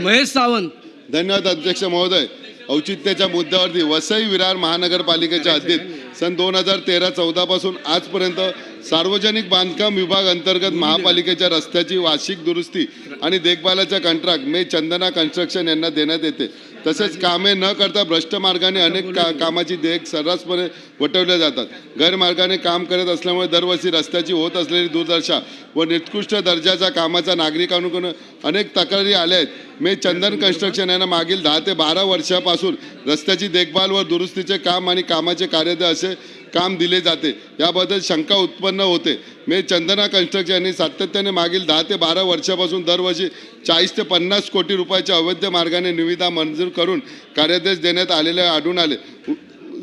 महेश सावंत. धन्यवाद अध्यक्ष महोदय. औचित्याच्या मुद्द्यावरती वसई विरार महानगरपालिकेच्या हद्दीत सन दोन हजार तेरा चौदा पासून आजपर्यंत सार्वजनिक बांधकाम विभाग अंतर्गत महापालिकेच्या रस्त्याची वार्षिक दुरुस्ती आणि देखभालाचा कंत्राट मे चंदना कन्स्ट्रक्शन यांना देण्यात येते. तसेच कामे न करता भ्रष्ट मार्गाने अनेक का कामाची देख सर्रासपणे वटवल्या जातात. गैरमार्गाने काम करत असल्यामुळे दरवर्षी रस्त्याची होत असलेली दुर्दशा व निकृष्ट दर्जाच्या कामाचा नागरिकांकडून अनेक तक्रारी आल्या आहेत. मी चंदन कन्स्ट्रक्शन यांना मागील दहा ते बारा वर्षापासून रस्त्याची देखभाल व दुरुस्तीचे काम आणि कामाचे कार्य असे काम दिले जाते. याबद्दल शंका उत्पन्न होते. मे चंदना कन्स्ट्रक्शन यांनी सातत्याने मागील दहा ते बारा वर्षापासून दरवर्षी चाळीस ते पन्नास कोटी रुपयाच्या अवैध मार्गाने निविदा मंजूर करून कार्यादेश देण्यात आलेले आढळून आले.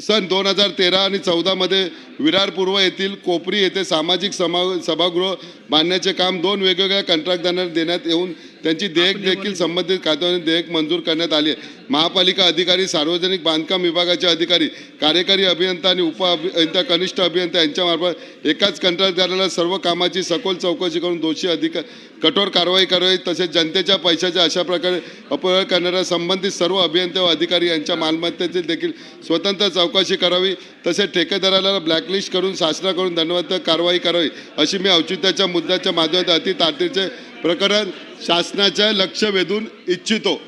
सन दोन हजार तेरा आणि चौदामध्ये विरार पूर्व येथील कोपरी येथे सामाजिक समा सभागृह बांधण्याचे काम दोन वेगवेगळ्या कंत्राटदारांना देण्यात येऊन त्यांची देयक देखील संबंधित खात्याने देयक मंजूर करण्यात आली आहे. महापालिका अधिकारी सार्वजनिक बांधकाम विभागाचे अधिकारी कार्यकारी अभियंता आणि उप अभियंता कनिष्ठ अभियंता यांच्यामार्फत एकाच कंत्राटदाराला सर्व कामाची सखोल चौकशी करून दोषी अधिक कठोर कारवाई करावी तसेच जनतेच्या पैशाचा अशा प्रकारे अपव्यय करणाऱ्या संबंधित सर्व अभियंते व अधिकारी यांच्या मालमत्तेची देखील स्वतंत्र चौकशी करावी तसेच ठेकेदाराला ब्लॅकलिस्ट करून शासनाकडून दंडवत कारवाई करावी अशी मी औचित्याच्या मुद्द्याच्या माध्यमातून अति तातडीचे प्रकरण शासनाच्या लक्ष वेधून इच्छितो.